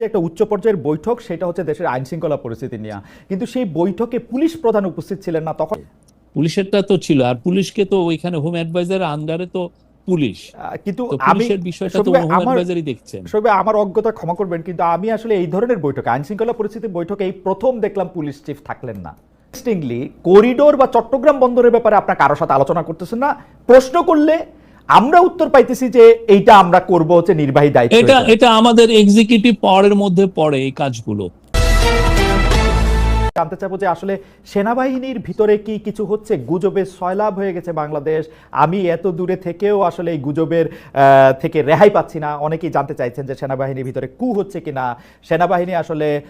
একটা উচ্চ পর্যায়ের বৈঠক সেটা হচ্ছে দেশের আইন শৃঙ্খলা পরিস্থিতি নিয়ে। কিন্তু সেই বৈঠকে পুলিশ প্রধান উপস্থিত ছিলেন না তখন? পুলিশেরটা তো ছিল আর পুলিশকে তো ওইখানে হোম অ্যাডভাইজার আন্ডারে তো পুলিশ। কিন্তু পুলিশের বিষয়টা তো হোম আমার অ্যাডভাইজারই দেখছেন। শোবে আমার অজ্ঞতা ক্ষমা করবেন কিন্তু আমি আসলে এই ধরনের বৈঠকে আইন শৃঙ্খলা পরিস্থিতি বৈঠকে এই প্রথম দেখলাম পুলিশ চিফ থাকলেন না। ইন্টারেস্টিংলি করিডোর বা চট্টগ্রাম বন্দরের ব্যাপারে আপনার কারোর সাথে আলোচনা করতেছেন না। প্রশ্ন করলে আমরা উত্তর পাইতেছি যে এইটা আমরা করব হচ্ছে নির্বাহী দায়িত্ব এটা এটা আমাদের এক্সিকিউটিভ পাওয়ারের মধ্যে পড়ে এই কাজগুলো। জানতে চাবো যে আসলে সেনাবাহিনীর ভিতরে কি কিছু হচ্ছে? গুজবের সয়লাভ হয়ে গেছে বাংলাদেশ। আমি এত দূরে থেকেও আসলে এই গুজবের থেকে রেহাই পাচ্ছি না। অনেকেই জানতে চাইছেন যে সেনাবাহিনীর ভিতরে কু হচ্ছে কিনা? সেনাবাহিনী আসলে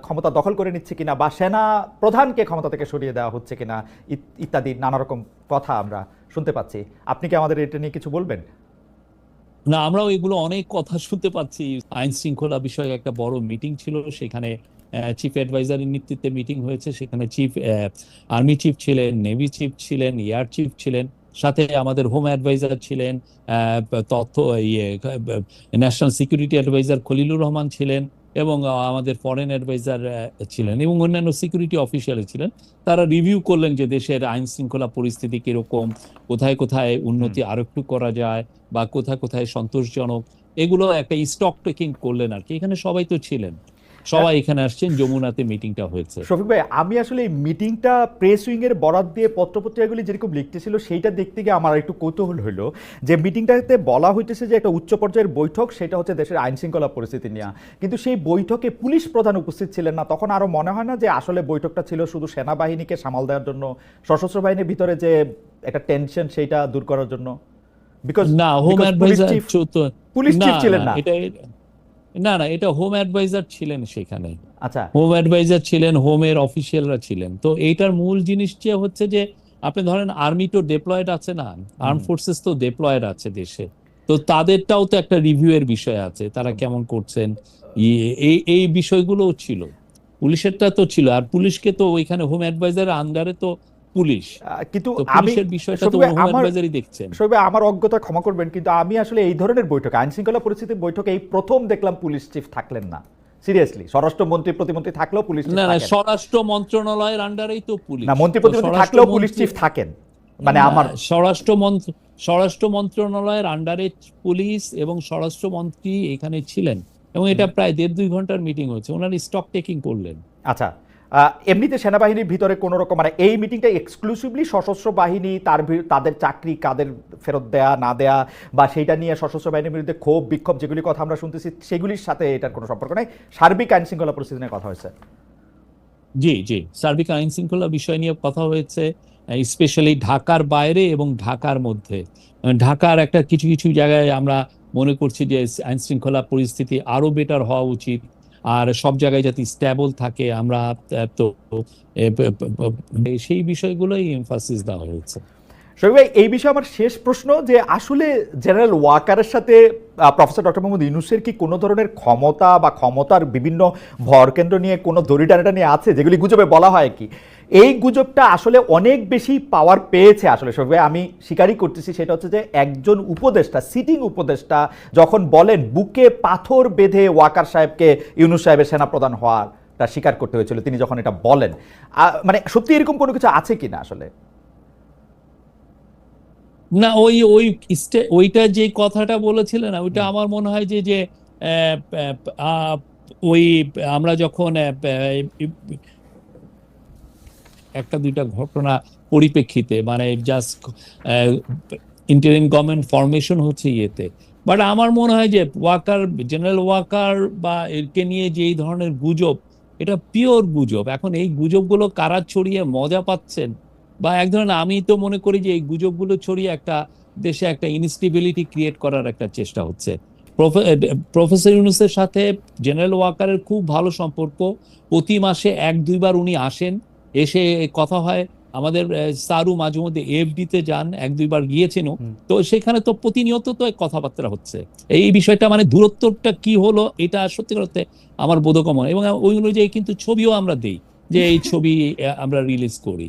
ক্ষমতা দখল করে নিচ্ছে কিনা? বা সেনা প্রধানকে ক্ষমতা থেকে সরিয়ে দেওয়া হচ্ছে কিনা? ইত- ইত্যাদি নানা রকম কথা আমরা শুনতে পাচ্ছি। আপনি কি আমাদের এটা নিয়ে কিছু বলবেন? না, আমরাও এগুলো অনেক কথা শুনতে পাচ্ছি। আইন শৃঙ্খলা বিষয়ে একটা বড় মিটিং ছিল, সেখানে চিফ অ্যাডভাইজারের নেতৃত্বে মিটিং হয়েছে। সেখানে চিফ আর্মি চিফ ছিলেন নেভি চিফ ছিলেন এয়ার চিফ ছিলেন সাথে আমাদের হোম অ্যাডভাইজার ছিলেন তথ্য ইয়ে national security adviser Khalilur Rahman ছিলেন এবং আমাদের ফরেন অ্যাডভাইজার ছিলেন এবং অন্যান্য সিকিউরিটি অফিসিয়াল ছিলেন। তারা রিভিউ করলেন যে দেশের আইন শৃঙ্খলা পরিস্থিতি কীরকম কোথায় কোথায় উন্নতি আরও একটু করা যায় বা কোথায় কোথায় সন্তোষজনক এগুলো একটা স্টক টেকিং করলেন আর কি এখানে সবাই তো ছিলেন। সবাই এখানে আসছেন যমুনাতে মিটিংটা হয়েছে। শফিক ভাই আমি আসলে এই মিটিংটা প্রেস উইং এর বরাদ দিয়ে পত্রপত্রিকাগুলি যেরকম লিখতেছিল সেইটা দেখতে গিয়ে আমার একটু কৌতূহল হলো যে মিটিংটাতে বলা হইতেছে যে একটা উচ্চ পর্যায়ের বৈঠক সেটা হচ্ছে দেশের আইন শৃঙ্খলা পরিস্থিতি নিয়ে। কিন্তু সেই বৈঠকে পুলিশ প্রধান উপস্থিত ছিলেন না। তখন আরও মনে হয় না যে আসলে বৈঠকটা ছিল শুধু সেনাবাহিনীকে সামাল দেওয়ার জন্য সশস্ত্র বাহিনীর ভিতরে যে একটা টেনশন সেইটা দূর করার জন্য? বিকজ না হোম অ্যাডভাইজার পুলিশ চিফ ছিলেন না। এটা না না এটা হোম অ্যাডভাইজার ছিলেন সেখানে আচ্ছা। হোম অ্যাডভাইজার ছিলেন হোমের অফিসিয়ালরা ছিলেন। তো এইটার মূল জিনিসটা হচ্ছে যে আপনি ধরেন আর্মি তো ডেপ্লয়েড আছে না আর্ম ফোর্সেস তো ডেপ্লয়েড আছে দেশে। তো তাদেরটাও তো একটা রিভিউ এর বিষয় আছে তারা কেমন করছেন? ই- এই এই বিষয়গুলোও ছিল। পুলিশেরটা তো ছিল আর পুলিশকে তো ওইখানে হোম অ্যাডভাইজারের আন্ডারে তো পুলিশ। কিন্তু পুলিশের বিষয়টা তো অ্যাডভাইজারই দেখছেন। শোবে আমার অজ্ঞতা ক্ষমা করবেন কিন্তু আমি আসলে এই ধরনের বৈঠক আইন শৃঙ্খলা পরিস্থিতির বৈঠকে এই প্রথম দেখলাম পুলিশ চিফ থাকলেন না। সিরিয়াসলি স্বরাষ্ট্রমন্ত্রী প্রতিমন্ত্রী থাকলেও পুলিশ না না। স্বরাষ্ট্র মন্ত্রণালয়ের আন্ডারেই তো পুলিশ। না মন্ত্রী প্রতিমন্ত্রী থাকলেও পুলিশ চিফ থাকেন। মানে আমার স্বরাষ্ট্র মন্ত্র স্বরাষ্ট্র মন্ত্রণালয়ের আন্ডারে পুলিশ এবং স্বরাষ্ট্রমন্ত্রী এখানে ছিলেন। এবং এটা প্রায় দেড় দুই ঘণ্টার মিটিং হয়েছে। ওনারা স্টক টেকিং করলেন। আচ্ছা এমনিতে সেনাবাহিনীর ভিতরে কোনো রকম মানে এই মিটিংটা এক্সক্লুসিভলি সশস্ত্র বাহিনী, তার তাদের চাকরি কাদের ফেরত দেয়া, না দেয়া, বা সেইটা নিয়ে সশস্ত্র বাহিনীর বিরুদ্ধে ক্ষোভ, বিক্ষোভ যেগুলি কথা আমরা শুনতেছি, সেগুলির সাথে এটার কোনো সম্পর্ক নেই। সার্বিক আইন শৃঙ্খলা পরিস্থিতি নিয়ে কথা হয়েছে। জি জি। সার্বিক আইন শৃঙ্খলা বিষয় নিয়ে কথা হয়েছে স্পেশালি ঢাকার বাইরে এবং ঢাকার মধ্যে। ঢাকার একটা কিছু কিছু জায়গায় আমরা মনে করছি যে আইন শৃঙ্খলা পরিস্থিতি আরও বেটার হওয়া উচিত। আর সব জায়গায় যাতে স্ট্যাবল থাকে, আমরা তো সেই বিষয়গুলোই এমফাসিস দেওয়া হয়েছে। ভাই, এই বিষয়ে আমার শেষ প্রশ্ন যে, আসলে জেনারেল ওয়াকারের সাথে প্রফেসর ডক্টর মোহাম্মদ ইউনুসের কি কোনো ধরনের ক্ষমতা বা ক্ষমতার বিভিন্ন ভরকেন্দ্র নিয়ে কোনো দড়িটানাটা নিয়ে আছে? যেগুলি গুজবে বলা হয় কি? এই গুজবটা আসলে অনেক বেশি পাওয়ার পেয়েছে আসলে ভাই। আমি স্বীকারই করতেছি সেটা হচ্ছে যে একজন উপদেষ্টা সিটিং উপদেষ্টা, যখন বলেন বুকে পাথর বেঁধে ওয়াকার সাহেবকে ইউনুস সাহেবের সেনাপ্রধান হওয়ারটা স্বীকার করতে হয়েছিল। তিনি যখন এটা বলেন মানে সত্যি এরকম কোনো কিছু আছে কিনা আসলে? না ওই ওই ওইটা যে কথাটা বলেছিলেন ওইটা আমার মনে হয় যে যে ওই আমরা যখন একটা দুইটা ঘটনা পরিপ্রেক্ষিতে মানে জাস্ট ইন্টারিম গভর্নমেন্ট ফরমেশন হচ্ছে ইয়েতে বাট আমার মনে হয় যে ওয়াকার জেনারেল ওয়াকার বা এরকে নিয়ে যে এই ধরনের গুজব এটা পিওর গুজব এখন এই গুজবগুলো কারা ছড়িয়ে মজা পাচ্ছেন? বা এক ধরনের আমি তো মনে করি যে এই গুজবগুলো ছড়িয়ে একটা দেশে একটা ইনস্টেবিলিটি ক্রিয়েট করার একটা চেষ্টা হচ্ছে। প্রফেসর ইউনুসের সাথে জেনারেল ওয়াকারের খুব ভালো সম্পর্ক। প্রতি মাসে এক দুইবার উনি আসেন এসে কথা হয়। আমাদের সারু মাঝে মধ্যে এফডিতে যান এক দুইবার গিয়েছেন তো সেখানে তো প্রতিনিয়ত তো কথাবার্তা হচ্ছে। এই বিষয়টা মানে দূরত্বটা কি হলো এটা সত্যি করতে আমার বোধগম্য এবং ওই অনুযায়ী কিন্তু ছবিও আমরা দেই যে এই ছবি আমরা রিলিজ করি।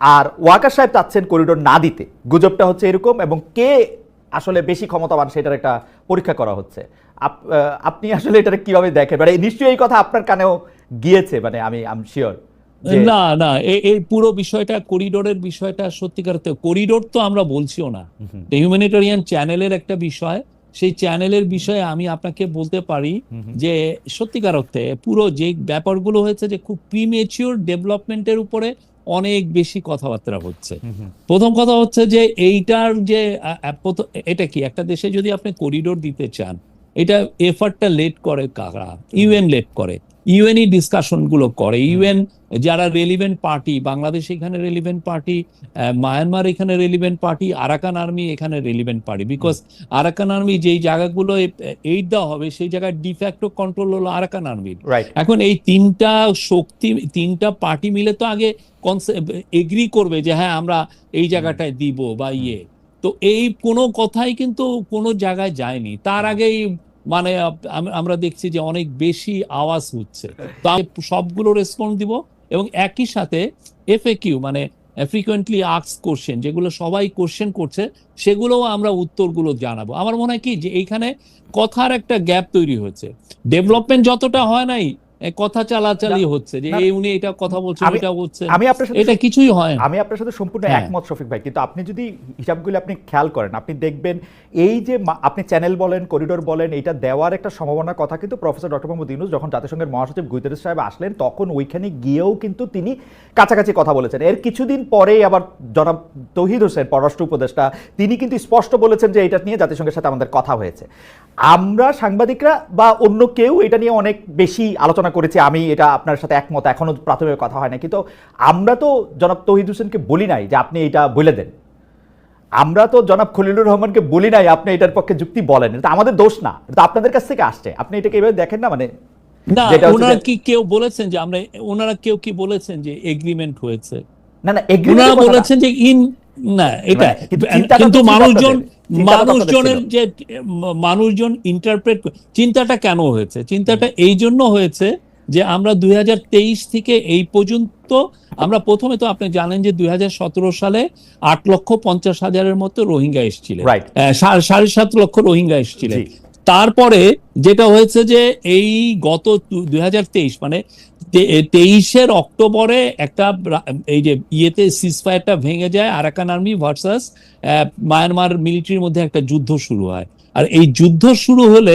আর ওয়াকার সাহেব চাচ্ছেন করিডোর না দিতে। গুজবটা হচ্ছে এরকম এবং কে আসলে বেশি ক্ষমতাবান সেটার একটা পরীক্ষা করা হচ্ছে। আপ- আপনি আসলে এটা কীভাবে দেখেন? মানে নিশ্চয়ই এই কথা আপনার কানেও গিয়েছে মানে আমি আম শিওর না না এই পুরো বিষয়টা করিডোরের বিষয়টা সত্যিকার করিডোর তো আমরা বলছিও না। হিউম্যানিটেরিয়ান চ্যানেলের একটা বিষয়। সেই চ্যানেলের বিষয়ে আমি আপনাকে বলতে পারি যে সত্যিকার অর্থে পুরো যে ব্যাপারগুলো হয়েছে যে খুব প্রিমেচিওর ডেভেলপমেন্টের উপরে অনেক বেশি কথাবার্তা হচ্ছে। প্রথম কথা হচ্ছে যে এইটার যে এটা কি? একটা দেশে যদি আপনি করিডোর দিতে চান এটা এফার্টটা লেট করে কারা? ইউএন লেট করে। ইউএনই ডিসকাশনগুলো করে। ইউএন যারা রেলিভেন্ট পার্টি বাংলাদেশ এখানে রেলিভেন্ট পার্টি মায়ানমার এখানে রেলিভেন্ট পার্টি আরাকান আর্মি এখানে relevant party because Arakan army যেই জায়গাগুলো এইড দেওয়া হবে সেই জায়গায় ডিফ্যাক্টো কন্ট্রোল হলো আরাকান আর্মির এখন এই তিনটা শক্তি তিনটা পার্টি মিলে তো আগে এগ্রি করবে যে হ্যাঁ আমরা এই জায়গাটায় দিব বা ইয়ে। তো এই কোনো কথাই কিন্তু কোনো জায়গায় যায়নি। তার আগেই মানে আমরা দেখছি যে অনেক বেশি আওয়াজ হচ্ছে। তো আমি সবগুলো রেসপন্স দিব এবং একই সাথে এফএকিউ মানে ফ্রিকোয়েন্টলি আক্স কোশ্চেন যেগুলো সবাই কোশ্চেন করছে, সেগুলোও আমরা উত্তরগুলো জানাব। আমার মনে হয় কি যে এইখানে কথার একটা গ্যাপ তৈরি হয়েছে। ডেভেলপমেন্ট যতটা হয় নাই কথা চালাচালি হচ্ছে যে এই উনি এটা কথা বলছেন এটা বলছেন। আমি আপনার সাথে এটা কিছুই হয় আমি আপনার সাথে সম্পূর্ণ হ্যাঁ। একমত শফিক ভাই। কিন্তু আপনি যদি হিসাবগুলো আপনি খেয়াল করেন আপনি দেখবেন এই যে আপনি চ্যানেল বলেন করিডোর বলেন এটা দেওয়ার একটা সম্ভাবনার কথা কিন্তু প্রফেসর ডক্টর মোহাম্মদ ইউনুস যখন জাতিসংঘের মহাসচিব গুইতেরেস সাহেব আসলেন তখন ওইখানে গিয়েও কিন্তু তিনি কাছাকাছি কথা বলেছেন। এর কিছুদিন পরেই আবার জনাব তহিদ হোসেন পররাষ্ট্র উপদেষ্টা তিনি কিন্তু স্পষ্ট বলেছেন যে এটা নিয়ে জাতিসংঘের সাথে আমাদের কথা হয়েছে। আমরা সাংবাদিকরা বা অন্য কেউ এটা নিয়ে অনেক বেশি আলোচনা করেছি আমি এটা আপনার সাথে একমত এখনও প্রাথমিক কথা হয় না কিন্তু আমরা তো জনাব তহিদ হোসেনকে বলি নাই যে আপনি এটা বলে দেন। আমরা তো জনাব খলিলুর রহমানকে বলি নাই আপনি এটার পক্ষে যুক্তি বলেন। এটা আমাদের দোষ না এটা আপনাদের কাছ থেকে আসছে। আপনি এটাকে এভাবে দেখেন না মানে? না ওনারা কি কেউ বলেছেন যে আমরা ওনারা কেউ কি বলেছেন যে এগ্রিমেন্ট হয়েছে? না না না। বলেছেন যে ইন না এটা মানে কিন্তু মানুষজন মানুষজনের যে মানুষজন ইন্টারপ্রেট চিন্তাটা কেন হয়েছে? চিন্তাটা এই জন্য হয়েছে যে আমরা দুই থেকে এই পর্যন্ত আমরা প্রথমে তো আপনি জানেন যে দুই হাজার সতেরো সালে আট লক্ষ পঞ্চাশ হাজারের মতো রোহিঙ্গা এসেছিলেন। সাড়ে সাত লক্ষ রোহিঙ্গা এসেছিলেন। তারপরে যেটা হয়েছে যে এই গত দুই হাজার তেইশ মানে তেইশের অক্টোবরে একটা এই যে ইয়েতে সিজফায়ারটা ভেঙে যায়, আরাকান আর্মি ভার্সাস মায়ানমার মিলিটারির মধ্যে একটা যুদ্ধ শুরু হয়। আর এই যুদ্ধ শুরু হলে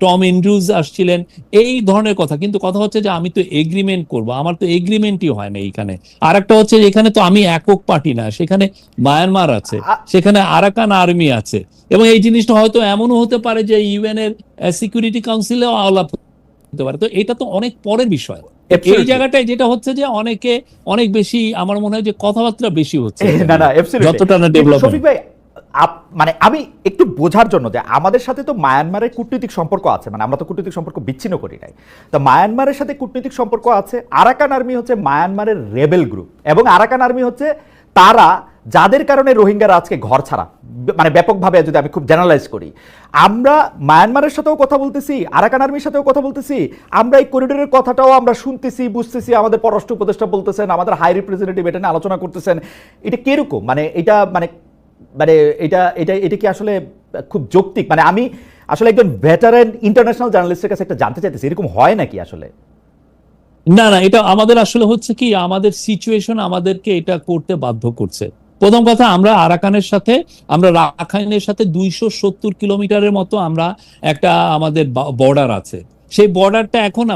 টম এন্ড্রুজ আসছিলেন এই ধরনের কথা। কিন্তু কথা হচ্ছে যে আমি তো এগ্রিমেন্ট করব আমার তো এগ্রিমেন্টই হয় না এইখানে। আর একটা হচ্ছে এখানে তো আমি একক পার্টি না সেখানে মায়ানমার আছে সেখানে আরাকান আর্মি আছে। এবং এই জিনিসটা হয়তো এমনও হতে পারে যে ইউএন এর সিকিউরিটি কাউন্সিলেও আলাপ হতে পারে। তো এটা তো অনেক পরের বিষয়। এই জায়গাটায় যেটা হচ্ছে যে অনেকে অনেক বেশি আমার মনে হয় যে কথাবার্তা বেশি হচ্ছে। না না যতটা না শফিক ভাই আপ- মানে আমি একটু বোঝার জন্য যে আমাদের সাথে তো মায়ানমারের কূটনৈতিক সম্পর্ক আছে মানে আমরা তো কূটনৈতিক সম্পর্ক বিচ্ছিন্ন করি নাই। তো মায়ানমারের সাথে কূটনৈতিক সম্পর্ক আছে, আরাকান আর্মি হচ্ছে মায়ানমারের রেবেল গ্রুপ এবং আরাকান আর্মি হচ্ছে তারা যাদের কারণে রোহিঙ্গারা আজকে ঘর ছাড়া মানে ব্যাপকভাবে যদি আমি খুব জেনারেলাইজ করি। আমরা মায়ানমারের সাথেও কথা বলতেছি, আরাকান আর্মির সাথেও কথা বলতেছি, আমরা এই করিডোরের কথাটাও আমরা শুনতেছি, বুঝতেছি, আমাদের পররাষ্ট্র উপদেষ্টা বলতেছেন, আমাদের হাই রিপ্রেজেন্টেটিভ এটা নিয়ে আলোচনা করতেছেন। এটা কীরকম? মানে এটা মানে মানে এটা এটা এটা কি আসলে খুব যৌক্তিক? মানে আমি আসলে একজন ভেটারেন ইন্টারন্যাশনাল জার্নালিস্টের কাছে একটা জানতে চাইতেছি এরকম হয় নাকি আসলে? না না এটা আমাদের আসলে হচ্ছে কি আমাদের সিচুয়েশন আমাদেরকে এটা করতে বাধ্য করছে। প্রথম কথা আমরা আরাকানের সাথে আমরা রাখাইনের সাথে দুইশো সত্তর কিলোমিটারের মতো আমরা একটা আমাদের বর্ডার আছে। সেই বর্ডারটা এখন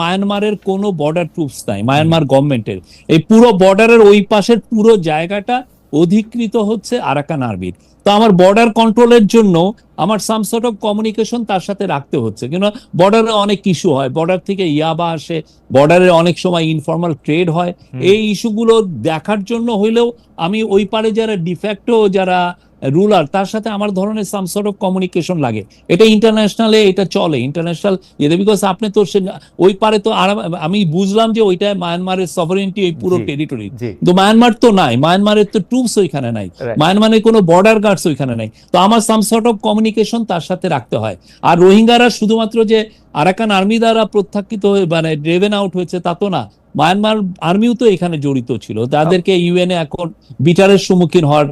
মায়ানমারের কোনো বর্ডার ট্রুপস নাই মায়ানমার গভর্নমেন্টের এই পুরো বর্ডারের ওই পাশের পুরো জায়গাটা অধিকৃত হচ্ছে আরাকান আর্মির তো আমার বর্ডার কন্ট্রোলের জন্য আমার সাম সর্ট অফ কমিউনিকেশন তার সাথে রাখতে হচ্ছে। কেন? বর্ডারে অনেক ইস্যু হয়। বর্ডার থেকে ইয়াবা আসে। বর্ডারে অনেক সময় ইনফর্মাল ট্রেড হয়। এই ইস্যুগুলো দেখার জন্য হইলেও আমি ওই পারে যারা ডিফ্যাক্টো যারা রুলার তার সাথে আমার ধরনের সাম সর্ট অফ কমিউনিকেশন লাগে। এটা ইন্টারন্যাশনালে এটা চলে। ইন্টারন্যাশনাল বিকজ আপনি তো সে ওই পারে তো আর আমি বুঝলাম যে ওইটা মায়ানমারের সভারেন্টি ওই পুরো টেরিটরি তো মায়ানমার তো নাই। মায়ানমারের তো ট্রুপস ওইখানে নাই। মায়ানমারের কোনো বর্ডার গার্ডস ওইখানে নাই। তো আমার সাম সর্ট অফ কমিউনিকেশন তার সাথে রাখতে হয়। আর রোহিঙ্গারা শুধুমাত্র যে আরাকান আর্মি দ্বারা প্রত্যাখ্যিত হয়ে মানে ড্রেভেন আউট হয়েছে তা তো না। মায়ানমার আর্মিও তো এখানে জড়িত ছিল। তাদেরকে ইউএনএ এখন বিচারের সম্মুখীন হওয়ার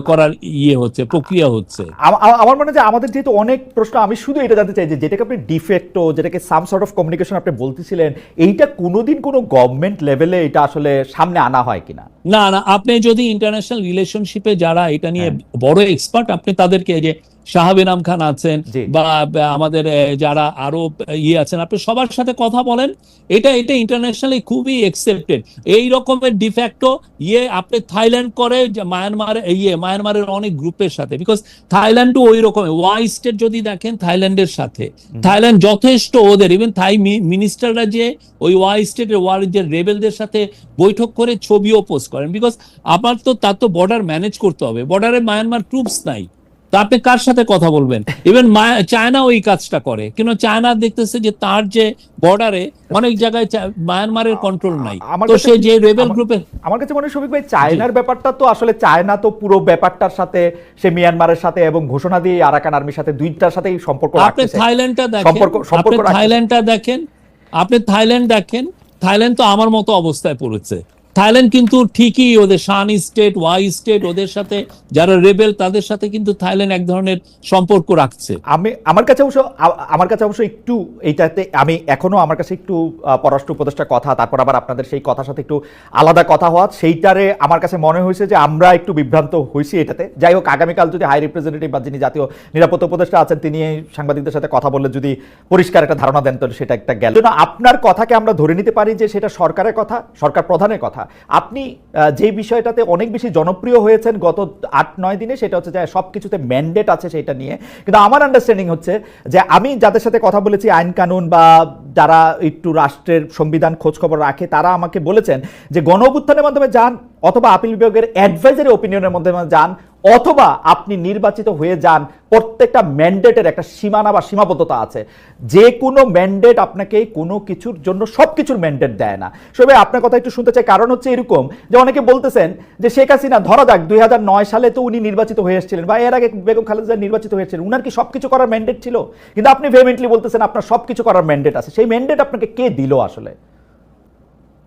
করার ইয়ে হচ্ছে প্রক্রিয়া হচ্ছে। আমা- আমা- আমার মনে হয় আমাদের যেহেতু অনেক প্রশ্ন আমি শুধু এটা জানতে চাই যে যেটাকে আপনি ডিফেক্টো যেটাকে সাম সর্ট অফ কমিউনিকেশন আপনি বলতেছিলেন এইটা কোনোদিন কোনো গভর্নমেন্ট লেভেলে এটা আসলে সামনে আনা হয় কিনা? না না আপনি যদি ইন্টারন্যাশনাল রিলেশনশিপে যারা এটা নিয়ে হ্যাঁ। বড় এক্সপার্ট আপনি তাদেরকে যে শাহাবিনাম খান আছেন বা আমাদের যারা আরও ইয়ে আছেন আপনি সবার সাথে কথা বলেন। এটা এটা ইন্টারন্যাশনালি খুবই একসেপ্টেড এই রকমের ডিফ্যাক্টো ইয়ে আপনি থাইল্যান্ড করে মায়ানমার ইয়ে মায়ানমারের অনেক গ্রুপের সাথে। বিকজ থাইল্যান্ডও ওই রকম ওয়াই স্টেট যদি দেখেন থাইল্যান্ডের সাথে। থাইল্যান্ড যথেষ্ট ওদের। ইভেন থাই মিনিস্টাররা যে ওই ওয়াই স্টেটের ওয়ার যে রেবেলদের সাথে বৈঠক করে ছবিও পোস্ট করেন। বিকজ আমার তো তার তো বর্ডার ম্যানেজ করতে হবে। বর্ডারে মায়ানমার ট্রুপস নাই। তো আপনি কার সাথে কথা বলবেন? ইভেন চায়না ওই কাজটা করে। কিন্তু চায়না দেখতেছে যে তার যে বর্ডারে অনেক জায়গায় মায়ানমারের কন্ট্রোল নাই। তো কাছে- সে যে রেবেল গ্রুপের আমার কাছে মনে হয় ভাই চায়নার ব্যাপারটা তো আসলে চায়না তো পুরো ব্যাপারটার সাথে সে মিয়ানমারের সাথে এবং ঘোষণা দিয়ে আরাকান আর্মির সাথে দুইটার সাথেই সম্পর্ক আপনি থাইল্যান্ডটা দেখেন সম্পর্ক- আপনি থাইল্যান্ডটা দেখেন আপনি থাইল্যান্ড দেখেন থাইল্যান্ড তো আমার মতো অবস্থায় পড়েছে। থাইল্যান্ড কিন্তু ঠিকই ওদের শান স্টেট, ওয়াই স্টেট, ওদের সাথে যারা রেবেল, তাদের সাথে কিন্তু থাইল্যান্ড এক ধরনের সম্পর্ক রাখছে। আমি, আমার কাছে অবশ্য, আমার কাছে অবশ্য একটু এইটাতে, আমি এখনও আমার কাছে একটু পররাষ্ট্র উপদেষ্টার কথা, তারপর আবার আপনাদের সেই কথার সাথে একটু আলাদা কথা হওয়া, সেইটারে আমার কাছে মনে হয়েছে যে আমরা একটু বিভ্রান্ত হয়েছি এটাতে। যাই হোক, আগামীকাল যদি হাই রিপ্রেজেন্টেটিভ বা যিনি জাতীয় নিরাপত্তা উপদেষ্টা আছেন, তিনি সাংবাদিকদের সাথে কথা বললে যদি পরিষ্কার একটা ধারণা দেন, তাহলে সেটা একটা গেল। আপনার কথাকে আমরা ধরে নিতে পারি যে সেটা সরকারের কথা, সরকার প্রধানের কথা। আপনি যে বিষয়টাতে অনেক বেশি জনপ্রিয় হয়েছেন গত আট, নয় দিনে, সেটা হচ্ছে যে সব কিছুতে ম্যান্ডেট আছে সেটা নিয়ে। কিন্তু আমার আন্ডারস্ট্যান্ডিং হচ্ছে যে আমি যাদের সাথে কথা বলেছি, আইন কানুন বা যারা একটু রাষ্ট্রের সংবিধান খোঁজখবর রাখে, তারা আমাকে বলেছেন যে গণ মাধ্যমে যান অথবা আপিল বিভাগের অ্যাডভাইজারি ওপিনিয়নের মাধ্যমে যান অথবা আপনি নির্বাচিত হয়ে যান, প্রত্যেকটা ম্যান্ডেটের একটা সীমানা বা সীমাবদ্ধতা আছে। যে কোনো ম্যান্ডেট আপনাকে কোনো কিছুর জন্য সব কিছুর ম্যান্ডেট দেয় না। সবে আপনার কথা একটু শুনতে চাই। কারণ হচ্ছে এরকম যে অনেকে বলতেছেন যে শেখ হাসিনা, ধরা যাক দুই হাজার নয় সালে তো উনি নির্বাচিত হয়ে এসেছিলেন বা এর আগে বেগম খালেদা নির্বাচিত হয়েছিলেন উনার কি সব কিছু করার ম্যান্ডেট ছিল? কিন্তু আপনি ভেমেন্টলি বলতেছেন আপনার সবকিছু করার ম্যান্ডেট আছে। সেই ম্যান্ডেট আপনাকে কে দিল আসলে?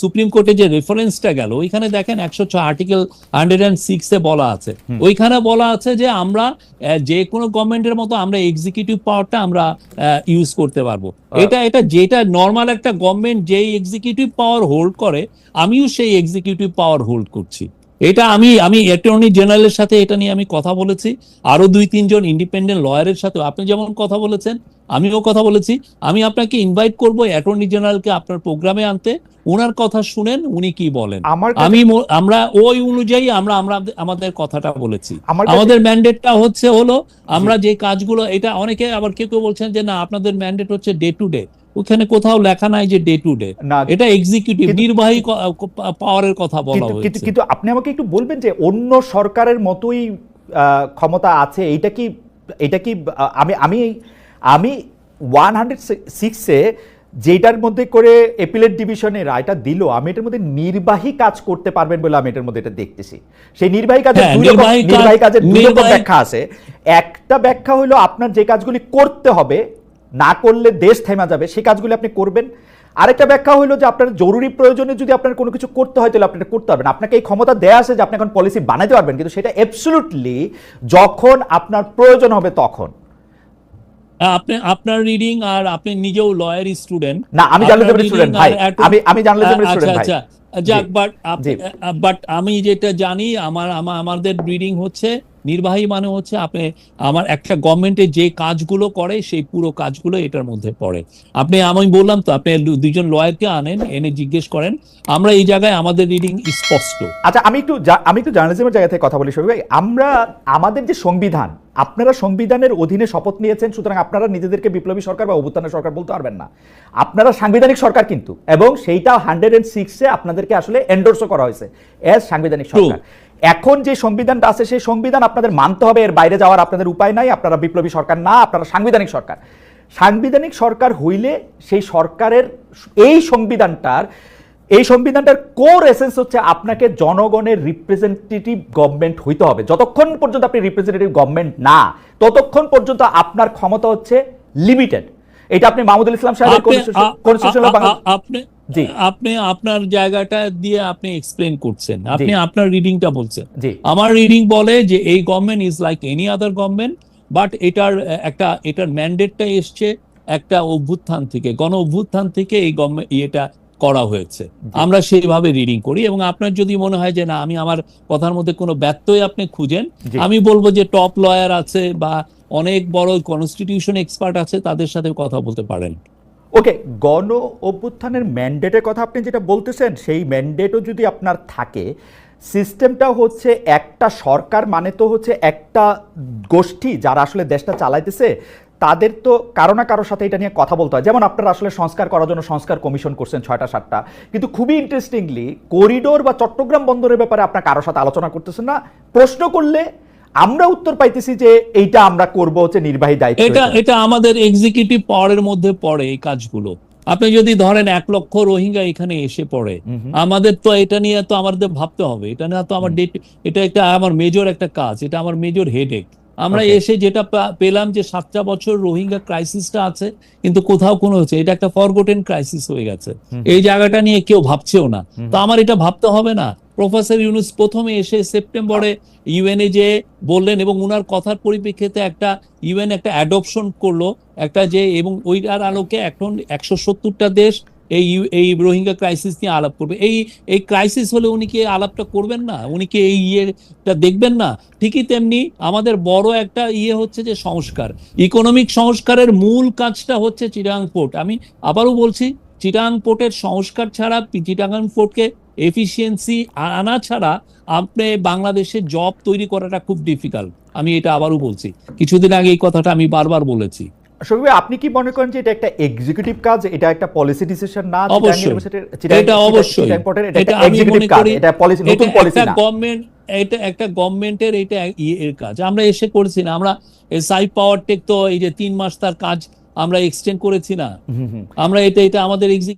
সুপ্রিম কোর্টে যে রেফারেন্সটা গেল ওইখানে দেখেন একশো ছয় আর্টিকেল হান্ড্রেড অ্যান্ড সিক্সে বলা আছে। ওইখানে বলা আছে যে আমরা যে কোনো গভর্নমেন্টের মতো আমরা এক্সিকিউটিভ পাওয়ারটা আমরা ইউজ করতে পারব। এটা এটা যেটা নর্মাল একটা গভর্নমেন্ট যেই এক্সিকিউটিভ পাওয়ার হোল্ড করে আমিও সেই এক্সিকিউটিভ পাওয়ার হোল্ড করছি। এটা আমি আমি অ্যাটর্নি জেনারেলের সাথে এটা নিয়ে আমি কথা বলেছি। আরও দুই তিনজন ইন্ডিপেন্ডেন্ট লয়ারের সাথে আপনি যেমন কথা বলেছেন আমিও কথা বলেছি। আমি আপনাকে ইনভাইট করব অ্যাটর্নি জেনারেলকে আপনার প্রোগ্রামে আনতে। ওনার কথা শুনেন উনি কি বলেন? আমি আমরা ওই অনুযায়ী আমরা আমরা আমাদের কথাটা বলেছি। আমাদের ম্যান্ডেটটা হচ্ছে হলো আমরা যে কাজগুলো এটা অনেকে আবার কেউ কেউ বলছেন যে না আপনাদের ম্যান্ডেট হচ্ছে ডে টু ডে ওখানে কোথাও লেখা নাই যে ডে টু ডে এটা এক্সিকিউটিভ নির্বাহী পাওয়ারের কথা বলা হয়েছে। কিন্তু আপনি আমাকে একটু বলবেন যে অন্য সরকারের মতোই ক্ষমতা আছে এইটা কি এটা কি আমি আমি আমি ওয়ান হান্ড্রেড সিক্সে যেটার মধ্যে করে এপিলেট ডিভিশনে রায়টা দিল আমি এটার মধ্যে নির্বাহী কাজ করতে পারবেন বলে আমি এটার মধ্যে এটা দেখতেছি। সেই নির্বাহী কাজের হ্যাঁ, দুই রকম নির্বাহী কাজ- নির্বাহী কাজের দুই রকম ব্যাখ্যা আছে। একটা ব্যাখ্যা হলো আপনার যে কাজগুলি করতে হবে না করলে দেশ থেমা যাবে সেই কাজগুলি আপনি করবেন। আরেকটা ব্যাখ্যা হলো যে আপনার জরুরি প্রয়োজনে যদি আপনার কোনো কিছু করতে হয় তাহলে আপনি করতে পারবেন। আপনাকে এই ক্ষমতা দেয়া আছে যে আপনি এখন পলিসি বানাতে পারবেন কিন্তু সেটা অ্যাবসলুটলি যখন আপনার প্রয়োজন হবে তখন। আপনি আপনার রিডিং আর আপনি নিজেও লয়ার স্টুডেন্ট না, আমি জার্নালিজমের student, ভাই। আমি- আমি জার্নালিজমের আচ্ছা student, ভাই। আচ্ছা যাক বাট বাট আমি যেটা জানি আমার আমাদের রিডিং হচ্ছে নির্বাহী মানে হচ্ছে আপনি আমার একটা গভর্নমেন্টের যে কাজগুলো করে সেই পুরো কাজগুলো এটার মধ্যে পড়ে। আপনি আমি বললাম তো আপনি দুইজন লয়ারকে আনেন এনে জিজ্ঞেস করেন আমরা এই জায়গায় আমাদের রিডিং স্পষ্ট। আচ্ছা আমি একটু আমি একটু জার্নালিজমের জায়গা থেকে কথা বলি ভাই। আমরা আমাদের যে সংবিধান আপনারা সংবিধানের অধীনে শপথ নিয়েছেন সুতরাং আপনারা নিজেদেরকে বিপ্লবী সরকার বা অভ্যুত্থানের সরকার বলতে পারবেন না। আপনারা সাংবিধানিক সরকার কিন্তু এবং সেইটা হান্ড্রেড এন্ড সিক্সে আপনাদেরকে আসলে এন্ডোর্সও করা হয়েছে এজ সাংবিধানিক সরকার। এখন যে সংবিধানটা আছে সেই সংবিধান আপনাদের মানতে হবে এর বাইরে যাওয়ার আপনাদের উপায় নাই আপনারা বিপ্লবী সরকার না আপনারা সাংবিধানিক সরকার। সাংবিধানিক সরকার হইলে সেই সরকারের এই সংবিধানটার এই সংবিধানটার কোর এসেন্স হচ্ছে আপনাকে জনগণের রিপ্রেজেন্টেটিভ গভর্নমেন্ট হইতে হবে। যতক্ষণ পর্যন্ত আপনি রিপ্রেজেন্টেটিভ গভর্নমেন্ট না ততক্ষণ পর্যন্ত আপনার ক্ষমতা হচ্ছে লিমিটেড এটা আপনি মাহমুদুল ইসলাম সাহেবের আপনি জি। আপনি আপনার জায়গাটা দিয়ে আপনি এক্সপ্লেন করছেন। আপনি। আপনার রিডিংটা বলছেন। আমার রিডিং বলে যে এই government is like any other government but এটার একটা এটার ম্যান্ডেটটা এসছে একটা অভ্যুত্থান থেকে। গণ অভ্যুত্থান থেকে এই গভর্নমেন্ট ইয়েটা করা হয়েছে। আমরা সেইভাবে রিডিং করি এবং আপনার যদি মনে হয় যে না আমি আমার কথার মধ্যে কোনো ব্যত্যয় আপনি খুঁজেন আমি বলব যে টপ লয়ার আছে বা অনেক বড় কনস্টিটিউশন এক্সপার্ট আছে তাদের সাথে কথা বলতে পারেন। ওকে গণ অভ্যুত্থানের ম্যান্ডেটের কথা আপনি যেটা বলতেছেন সেই ম্যান্ডেটও যদি আপনার থাকে সিস্টেমটা হচ্ছে একটা সরকার মানে তো হচ্ছে একটা গোষ্ঠী যারা আসলে দেশটা চালাইতেছে তাদের তো কারও না কারোর সাথে এটা নিয়ে কথা বলতে হয়। যেমন আপনারা আসলে সংস্কার করার জন্য সংস্কার কমিশন করছেন ছয়টা সাতটা। কিন্তু খুবই ইন্টারেস্টিংলি করিডোর বা চট্টগ্রাম বন্দরের ব্যাপারে আপনার কারোর সাথে আলোচনা করতেছেন না। প্রশ্ন করলে আমরা উত্তর পাইতেছি যে এইটা আমরা করব হচ্ছে নির্বাহী দায়িত্ব এটা এটা আমাদের এক্সিকিউটিভ পাওয়ারের মধ্যে পড়ে এই কাজগুলো। আপনি যদি ধরেন এক লক্ষ রোহিঙ্গা এখানে এসে পড়ে আমাদের তো এটা নিয়ে তো আমাদের ভাবতে হবে। এটা নিয়ে তো আমার ডেট এটা একটা আমার মেজর একটা কাজ এটা আমার মেজর হেডেক আমরা এসে যেটা পেলাম যে সাতটা বছর রোহিঙ্গা ক্রাইসিসটা আছে কিন্তু কোথাও কোনো হচ্ছে এটা একটা ফরগোটেন ক্রাইসিস হয়ে গেছে। এই জায়গাটা নিয়ে কেউ ভাবছেও না। তো আমার এটা ভাবতে হবে না। প্রফেসর ইউনুস প্রথমে এসে সেপ্টেম্বরে ইউএনএ যে বললেন এবং উনার কথার পরিপ্রেক্ষিতে একটা ইউএন একটা অ্যাডপশন করল একটা যে এবং ওইটার আলোকে এখন একশো সত্তরটা দেশ এই এই রোহিঙ্গা ক্রাইসিস নিয়ে আলাপ করবে। এই এই ক্রাইসিস হলে উনি কি আলাপটা করবেন না? উনি কি এই ইয়েটা দেখবেন না? ঠিকই তেমনি আমাদের বড় একটা ইয়ে হচ্ছে যে সংস্কার। ইকোনমিক সংস্কারের মূল কাজটা হচ্ছে চিটাং পোর্ট আমি আবারও বলছি চিটাং পোর্টের সংস্কার ছাড়া চিটাগাং পোর্টকে এফিসিয়েন্সি আনা ছাড়া আপনি বাংলাদেশে জব তৈরি করাটা খুব ডিফিকাল্ট আমি এটা আবারও বলছি। কিছুদিন আগে এই কথাটা আমি বারবার বলেছি। শফিক আপনি কি মনে করেন যে এটা একটা এক্সিকিউটিভ কাজ? এটা একটা পলিসি ডিসিশন না? অবশ্যই। এটা অবশ্যই। এটা একটা এক্সিকিউটিভ কাজ এটা পলিসি নতুন পলিসি না। গভর্নমেন্ট এটা একটা গভর্নমেন্টের এটা ইয়ে এর কাজ। আমরা এসে করেছি না। আমরা সাই পাওয়ার টেক তো এই যে তিন মাস তার কাজ আমরা এক্সটেন্ড করেছি না। আমরা এটা এটা আমাদের এক্সিকিউটিভ